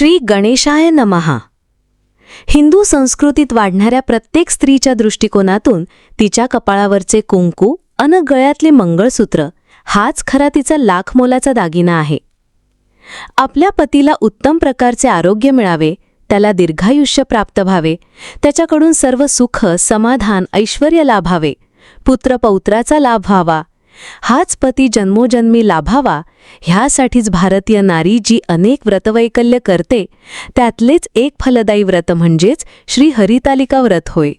श्री गणेशाय नमहा हिंदू संस्कृतीत वाढणाऱ्या प्रत्येक स्त्रीच्या दृष्टिकोनातून तिच्या कपाळावरचे कुंकू अन गळ्यातले मंगळसूत्र हाच खरा तिचा लाखमोलाचा दागिना आहे. आपल्या पतीला उत्तम प्रकारचे आरोग्य मिळावे त्याला दीर्घायुष्य प्राप्त व्हावे त्याच्याकडून सर्व सुख समाधान ऐश्वर लाभावे पुत्रपौत्राचा लाभ व्हावा हाच पती जन्मोजन्मी लाभावा. ह्यासाठीच भारतीय नारी जी अनेक व्रतवैकल्य करते त्यातलेच एक फलदायी व्रत म्हणजेच श्री हरितालिका व्रत होय.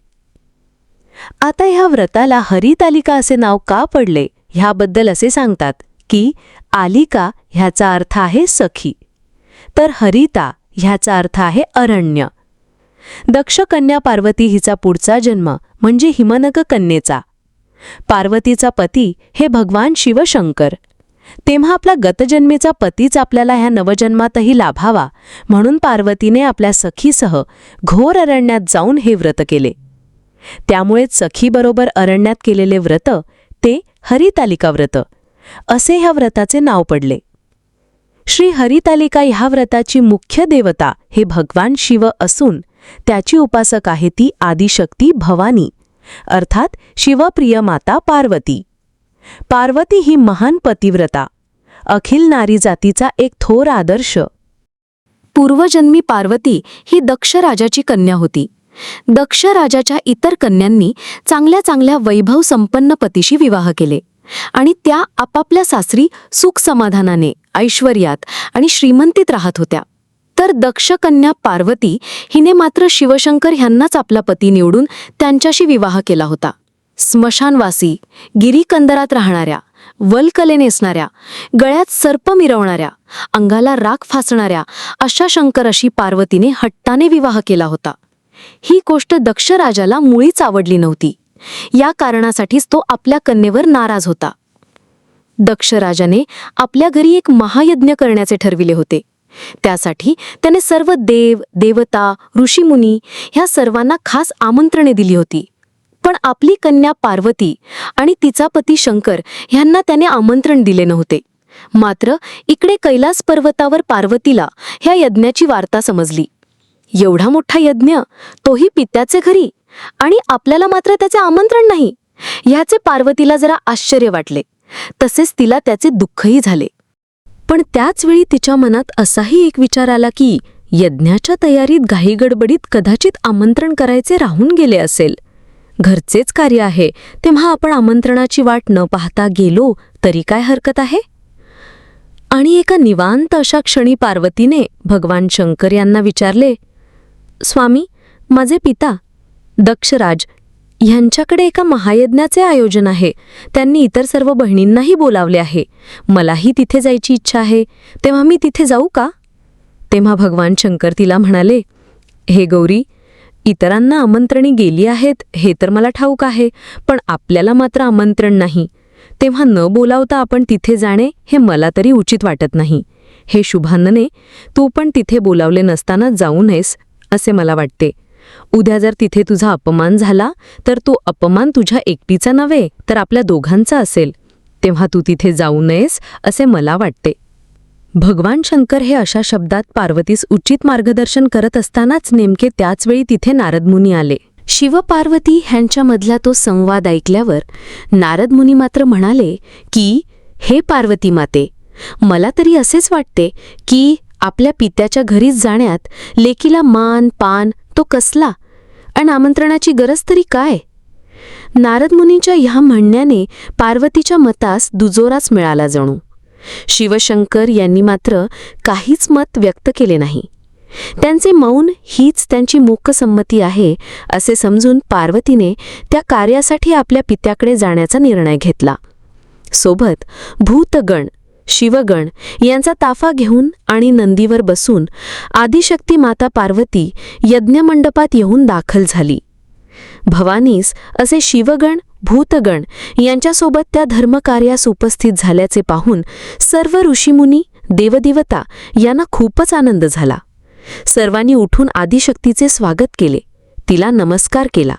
आता ह्या व्रताला हरितालिका असे नाव का पडले ह्याबद्दल असे सांगतात की आलिका ह्याचा अर्थ आहे सखी. तर हरिता ह्याचा अर्थ आहे अरण्य. दक्ष कन्या पार्वती हिचा पुढचा जन्म म्हणजे हिमनग कन्येचा पार्वतीचा पती हे भगवान शिवशंकर. तेव्हा आपला गतजन्मेचा पतीच आपल्याला ह्या नवजन्मातही लाभावा म्हणून पार्वतीने आपल्या सखीसह घोर अरण्यात जाऊन हे व्रत केले. त्यामुळेच सखीबरोबर अरण्यात केलेले व्रत ते हरितालिका व्रत असे ह्या व्रताचे नाव पडले. श्री हरितालिका ह्या व्रताची मुख्य देवता हे भगवान शिव असून त्याची उपासक आहे ती आदिशक्ती भवानी. अर्थात शिवप्रिय माता पार्वती. पार्वती ही महान पतिव्रता अखिल नारी जातीचा एक थोर आदर्श. पूर्वजन्मी पार्वती ही दक्ष राजाची कन्या होती. दक्ष राजाच्या इतर कन्यांनी चांगल्या चांगल्या वैभव संपन्न पतीशी विवाह केले आणि त्या आपापल्या सासरी सुख समाधानाने ऐश्वर्यात आणि श्रीमंतीत राहत होत्या. तर दक्ष कन्या पार्वती हिने मात्र शिवशंकर ह्यांनाच आपला पती निवडून त्यांच्याशी विवाह केला होता. स्मशानवासी गिरीकंदरात राहणाऱ्या वलकले नेसणाऱ्या गळ्यात सर्प मिरवणाऱ्या अंगाला राख फासणाऱ्या अशा शंकराशी पार्वतीने हट्टाने विवाह केला होता. ही गोष्ट दक्ष राजाला मुळीच आवडली नव्हती. या कारणासाठीच तो आपल्या कन्येवर नाराज होता. दक्ष राजाने आपल्या घरी एक महायज्ञ करण्याचे ठरविले होते. त्यासाठी त्याने सर्व देव देवता ऋषीमुनी ह्या सर्वांना खास आमंत्रणे दिली होती. पण आपली कन्या पार्वती आणि तिचा पती शंकर ह्यांना त्याने आमंत्रण दिले नव्हते. मात्र इकडे कैलास पर्वतावर पार्वतीला ह्या यज्ञाची वार्ता समजली. एवढा मोठा यज्ञ तोही पित्याचे घरी? आणि आपल्याला मात्र त्याचे आमंत्रण नाही? ह्याचे पार्वतीला जरा आश्चर्य वाटले. तसेच तिला त्याचे दुःखही झाले. पण त्याच वेळी तिच्या मनात असाही एक विचार आला की यज्ञाच्या तयारीत घाईगडबडीत कदाचित आमंत्रण करायचे राहून गेले असेल. घरचेच कार्य आहे तेव्हा आपण आमंत्रणाची वाट न पाहता गेलो तरी काय हरकत आहे? आणि एका निवांत अशा क्षणी पार्वतीने भगवान शंकर यांना विचारले स्वामी माझे पिता दक्षराज ह्यांच्याकडे एका महायज्ञाचे आयोजन आहे. त्यांनी इतर सर्व बहिणींनाही बोलावले आहे. मलाही तिथे जायची इच्छा आहे. तेव्हा मी तिथे जाऊ का? तेव्हा भगवान शंकर तिला म्हणाले हे गौरी इतरांना आमंत्रणी गेली आहेत हे तर मला ठाऊक आहे पण आपल्याला मात्र आमंत्रण नाही. तेव्हा न बोलावता आपण तिथे जाणे हे मला तरी उचित वाटत नाही. हे शुभानने तू पण तिथे बोलावले नसताना जाऊ नयेस असे मला वाटते. उद्या जर तिथे तुझा अपमान झाला तर तो अपमान तुझ्या एकटीचा नव्हे तर आपल्या दोघांचा असेल. तेव्हा तू तिथे जाऊ नयेस असे मला वाटते. भगवान शंकर हे अशा शब्दात पार्वतीस उचित मार्गदर्शन करत असतानाच नेमके त्याचवेळी तिथे नारदमुनी आले. शिवपार्वती ह्यांच्यामधला तो संवाद ऐकल्यावर नारदमुनी मात्र म्हणाले की हे पार्वती माते मला तरी असेच वाटते की आपल्या पित्याच्या घरीच जाण्यात लेकीला मान पान तो कसला? आणि आमंत्रणाची गरज तरी काय? नारदमुनीच्या ह्या म्हणण्याने पार्वतीच्या मतास दुजोराच मिळाला जणू. शिवशंकर यांनी मात्र काहीच मत व्यक्त केले नाही. त्यांचे मौन हीच त्यांची मूकसंमती आहे असे समजून पार्वतीने त्या कार्यासाठी आपल्या पित्याकडे जाण्याचा निर्णय घेतला. सोबत भूतगण शिवगण यांचा ताफा घेऊन आणि नंदीवर बसून आदिशक्ती माता पार्वती यज्ञमंडपात येऊन दाखल झाली. भवानीस असे शिवगण भूतगण यांच्यासोबत त्या धर्मकार्यास उपस्थित झाल्याचे पाहून सर्व ऋषीमुनी देवदेवता यांना खूपच आनंद झाला. सर्वांनी उठून आदिशक्तीचे स्वागत केले. तिला नमस्कार केला.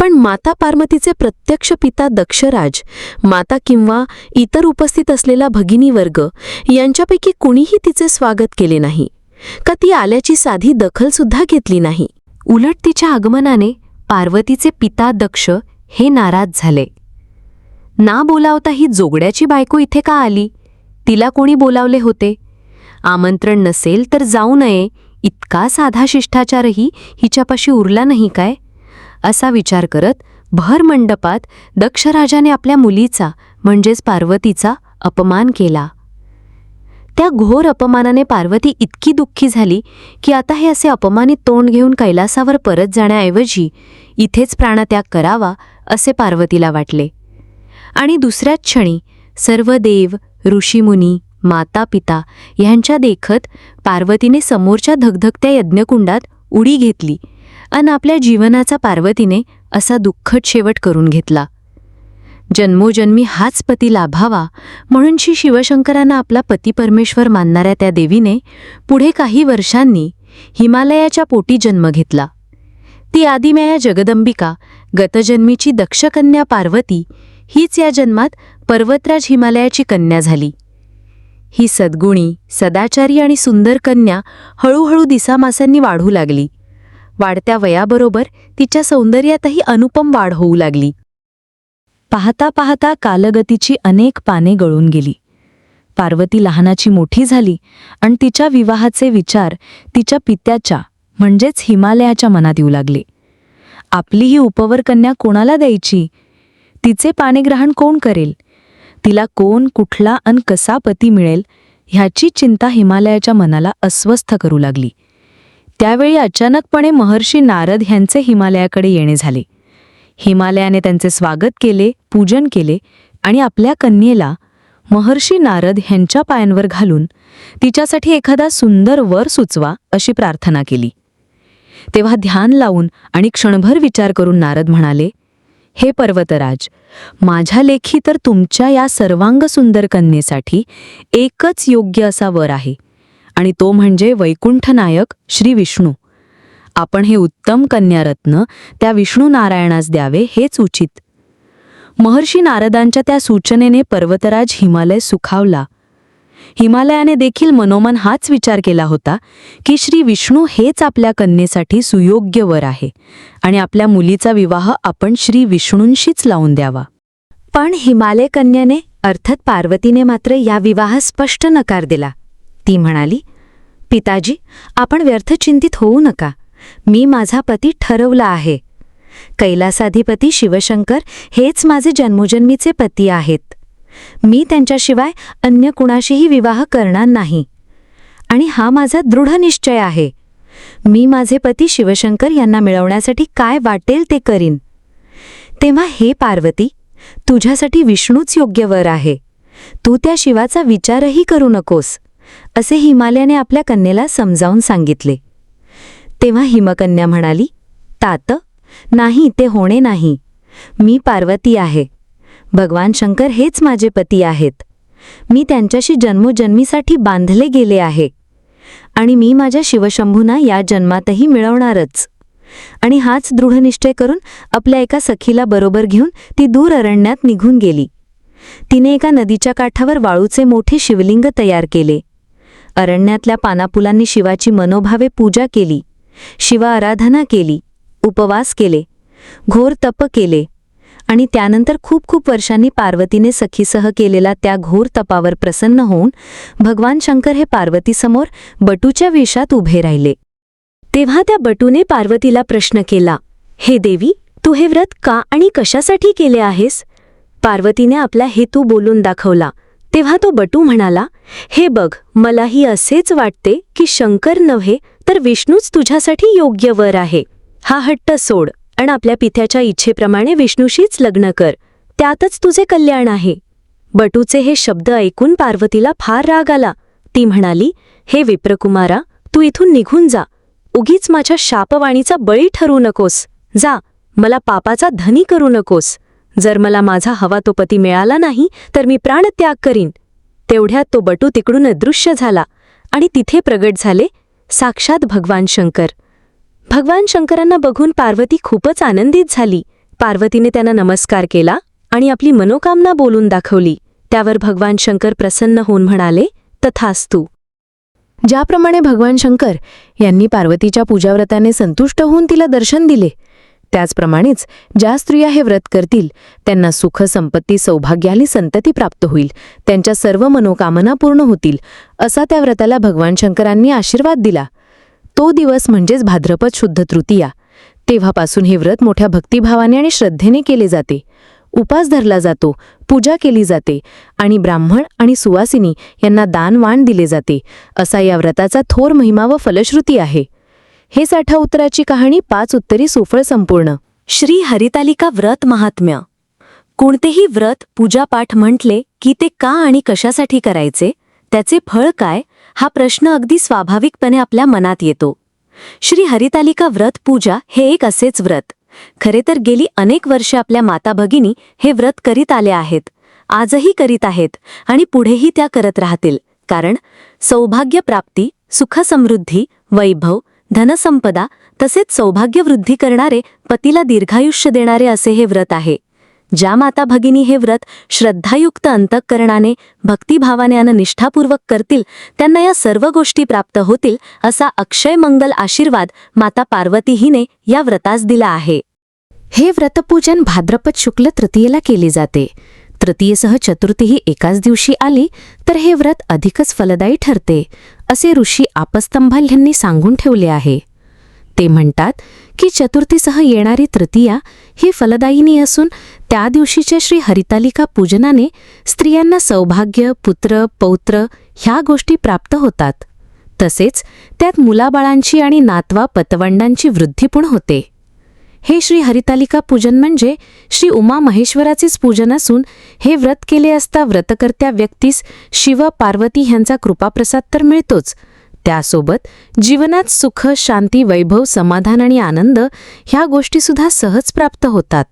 पण माता पार्वतीचे प्रत्यक्ष पिता दक्षराज माता किंवा इतर उपस्थित असलेला भगिनी वर्ग यांच्यापैकी कुणीही तिचे स्वागत केले नाही. का ती आल्याची साधी दखलसुद्धा घेतली नाही. उलट तिच्या आगमनाने पार्वतीचे पिता दक्ष हे नाराज झाले. ना बोलावता ही जोगड्याची बायको इथे का आली? तिला कोणी बोलावले होते? आमंत्रण नसेल तर जाऊ नये. इतका साधा शिष्टाचारही हिच्यापाशी उरला नाही काय? असा विचार करत भर मंडपात दक्षराजाने आपल्या मुलीचा म्हणजेच पार्वतीचा अपमान केला. त्या घोर अपमानाने पार्वती इतकी दुःखी झाली की आता हे असे अपमानित तोंड घेऊन कैलासावर परत जाण्याऐवजी इथेच प्राणत्याग करावा असे पार्वतीला वाटले. आणि दुसऱ्याच क्षणी सर्व देव ऋषीमुनी माता पिता ह्यांच्या देखत पार्वतीने समोरच्या धगधगत्या यज्ञकुंडात उडी घेतली. अन आपल्या जीवनाचा पार्वतीने असा दुःखद शेवट करून घेतला. जन्मोजन्मी हाच पती लाभावा म्हणून श्री शिवशंकरांना आपला पती परमेश्वर मानणाऱ्या त्या देवीने पुढे काही वर्षांनी हिमालयाच्या पोटी जन्म घेतला. ती आदिमाया जगदंबिका गतजन्मीची दक्षकन्या पार्वती हीच या जन्मात पर्वतराज हिमालयाची कन्या झाली. ही सद्गुणी सदाचारी आणि सुंदर कन्या हळूहळू दिसामासांनी वाढू लागली. वाढत्या वयाबरोबर तिच्या सौंदर्यातही अनुपम वाढ होऊ लागली. पाहता पाहता कालगतीची अनेक पाने गळून गेली. पार्वती लहानाची मोठी झाली आणि तिच्या विवाहाचे विचार तिच्या पित्याच्या म्हणजेच हिमालयाच्या मनात येऊ लागले. आपली ही उपवर कन्या कोणाला द्यायची? तिचे पाणीग्रहण कोण करेल? तिला कोण कुठला अन कसा पती मिळेल? ह्याची चिंता हिमालयाच्या मनाला अस्वस्थ करू लागली. त्यावेळी अचानकपणे महर्षी नारद ह्यांचे हिमालयाकडे येणे झाले. हिमालयाने त्यांचे स्वागत केले पूजन केले आणि आपल्या कन्येला महर्षी नारद ह्यांच्या पायांवर घालून तिच्यासाठी एखादा सुंदर वर सुचवा अशी प्रार्थना केली. तेव्हा ध्यान लावून आणि क्षणभर विचार करून नारद म्हणाले हे पर्वतराज माझ्या लेखी तर तुमच्या या सर्वांग सुंदर कन्येसाठी एकच योग्य असा वर आहे. आणि तो म्हणजे वैकुंठनायक श्री विष्णू. आपण हे उत्तम कन्यारत्न त्या विष्णू नारायणास द्यावे हेच उचित. महर्षी नारदांच्या त्या सूचनेने पर्वतराज हिमालय सुखावला. हिमालयाने देखील मनोमन हाच विचार केला होता की श्री विष्णू हेच आपल्या कन्येसाठी सुयोग्य वर आहे आणि आपल्या मुलीचा विवाह आपण श्री विष्णूंशीच लावून द्यावा. पण हिमालय कन्याने अर्थात पार्वतीने मात्र या विवाह स्पष्ट नकार दिला. ती म्हणाली पिताजी आपण व्यर्थ चिंतित होऊ नका. मी माझा पती ठरवला आहे. कैलासाधिपती शिवशंकर हेच माझे जन्मोजन्मीचे पती आहेत. मी त्यांच्याशिवाय अन्य कुणाशीही विवाह करणार नाही. आणि हा माझा दृढ निश्चय आहे. मी माझे पती शिवशंकर यांना मिळवण्यासाठी काय वाटेल ते करीन. तेव्हा हे पार्वती तुझ्यासाठी विष्णूच योग्य वर आहे. तू त्या शिवाचा विचारही करू नकोस. असे हिमालयाने आपल्या कन्येला समजावून सांगितले. तेव्हा हिमकन्या म्हणाली तात नाही ते होणे नाही. मी पार्वती आहे. भगवान शंकर हेच माझे पती आहेत. मी त्यांच्याशी जन्मोजन्मीसाठी बांधले गेले आहे. आणि मी माझ्या शिवशंभूना या जन्मातही मिळवणारच. आणि हाच दृढनिश्चय करून आपल्या एका सखीला बरोबर घेऊन ती दूर अरण्यात निघून गेली. तिने एका नदीच्या काठावर वाळूचे मोठे शिवलिंग तयार केले. अरण्यातल्या पानापुलांनी शिवाची मनोभावे पूजा केली. शिवा आराधना केली उपवास केले घोर तप केले आणि त्यानंतर खूप खूप वर्षांनी पार्वतीने सखीसह केलेला त्या घोर तपावर प्रसन्न होऊन भगवान शंकर हे पार्वतीसमोर बटूच्या वेशात उभे राहिले. तेव्हा त्या बटूने पार्वतीला प्रश्न केला हे देवी तू हे व्रत का आणि कशासाठी केले आहेस? पार्वतीने आपला हेतू बोलून दाखवला तेव्हा तो बटू म्हणाला हे बघ मलाही असेच वाटते की शंकर नव्हे तर विष्णूच तुझ्यासाठी योग्य वर आहे. हा हट्ट सोड आणि आपल्या पित्याच्या इच्छेप्रमाणे विष्णूशीच लग्न कर. त्यातच तुझे कल्याण आहे. बटूचे हे शब्द ऐकून पार्वतीला फार राग आला. ती म्हणाली हे विप्रकुमारा तू इथून निघून जा. उगीच माझ्या शापवाणीचा बळी ठरू नकोस. जा मला पापाचा धनी करू नकोस. जर मला माझा हवा तो पती मिळाला नाही तर मी प्राणत्याग करीन. तेवढ्यात तो बटू तिकडून अदृश्य झाला आणि तिथे प्रगट झाले साक्षात भगवान शंकर. भगवान शंकरांना बघून पार्वती खूपच आनंदित झाली. पार्वतीने त्यांना नमस्कार केला आणि आपली मनोकामना बोलून दाखवली. त्यावर भगवान शंकर प्रसन्न होऊन म्हणाले तथास्तू. ज्याप्रमाणे भगवान शंकर यांनी पार्वतीच्या पूजाव्रताने संतुष्ट होऊन तिला दर्शन दिले त्याचप्रमाणेच ज्या स्त्रिया हे व्रत करतील त्यांना सुख संपत्ती सौभाग्याली संतती प्राप्त होईल. त्यांच्या सर्व मनोकामना पूर्ण होतील असा त्या व्रताला भगवान शंकरांनी आशीर्वाद दिला. तो दिवस म्हणजेच भाद्रपद शुद्ध तृतीया. तेव्हापासून हे व्रत मोठ्या भक्तिभावाने आणि श्रद्धेने केले जाते. उपास धरला जातो पूजा केली जाते आणि ब्राह्मण आणि सुवासिनी यांना दानवाण दिले जाते असा या व्रताचा थोर महिमा व फलश्रुती आहे. हे साठा उत्तराची कहाणी पाच उत्तरी सुफळ संपूर्ण. श्री हरितालिका व्रत महात्म्य. कोणतेही व्रत पूजापाठ म्हटले की ते का आणि कशासाठी करायचे त्याचे फळ काय हा प्रश्न अगदी स्वाभाविकपणे आपल्या मनात येतो. श्री हरितालिका व्रत पूजा हे एक असेच व्रत. खरे तर गेली अनेक वर्षे आपल्या माता भगिनी हे व्रत करीत आले आहेत. आजही करीत आहेत आणि पुढेही त्या करत राहतील. कारण सौभाग्यप्राप्ती सुखसमृद्धी वैभव धनसंपदा तसेच सौभाग्यवृद्धी करणारे पतीला दीर्घायुष्य देणारे असे हे व्रत आहे. ज्या माता भगिनी हे व्रत श्रद्धायुक्त अंतःकरणाने भक्तिभावाने आणि निष्ठापूर्वक करतील त्यांना या सर्व गोष्टी प्राप्त होतील असा अक्षय मंगल आशीर्वाद माता पार्वती हिने या व्रतास दिला आहे. हे व्रतपूजन भाद्रपद शुक्ल तृतीयेला केले जाते. तृतीयेसह चतुर्थीही एकाच दिवशी आली तर हे व्रत अधिकच फलदायी ठरते असे ऋषी आपस्तंभाल यांनी सांगून ठेवले आहे. ते म्हणतात की चतुर्थीसह येणारी तृतीया ही फलदायिनी असून त्या दिवशीच्या श्री हरितालिका पूजनाने स्त्रियांना सौभाग्य पुत्र पौत्र ह्या गोष्टी प्राप्त होतात. तसेच त्यात मुलाबाळांची आणि नातवा पतवंडांची वृद्धी पण होते. हे श्री हरितालिका पूजन म्हणजे श्री उमा महेश्वराचेच पूजन असून हे व्रत केले असता व्रतकर्त्या व्यक्तीस शिव पार्वती ह्यांचा कृपाप्रसाद तर मिळतोच. त्यासोबत जीवनात सुख शांती वैभव समाधान आणि आनंद ह्या गोष्टीसुद्धा सहज प्राप्त होतात.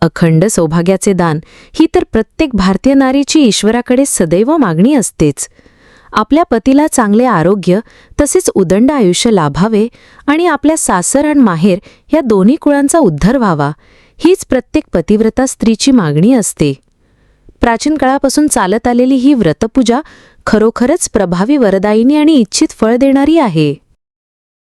अखंड सौभाग्याचे दान ही तर प्रत्येक भारतीय नारीची ईश्वराकडे सदैव मागणी असतेच. आपल्या पतीला चांगले आरोग्य तसेच उदंड आयुष्य लाभावे आणि आपल्या सासर आणि माहेर या दोन्ही कुळांचा उद्धार व्हावा हीच प्रत्येक पतिव्रता स्त्रीची मागणी असते. प्राचीन काळापासून चालत आलेली ही व्रतपूजा खरोखरच प्रभावी वरदायिनी आणि इच्छित फळ देणारी आहे.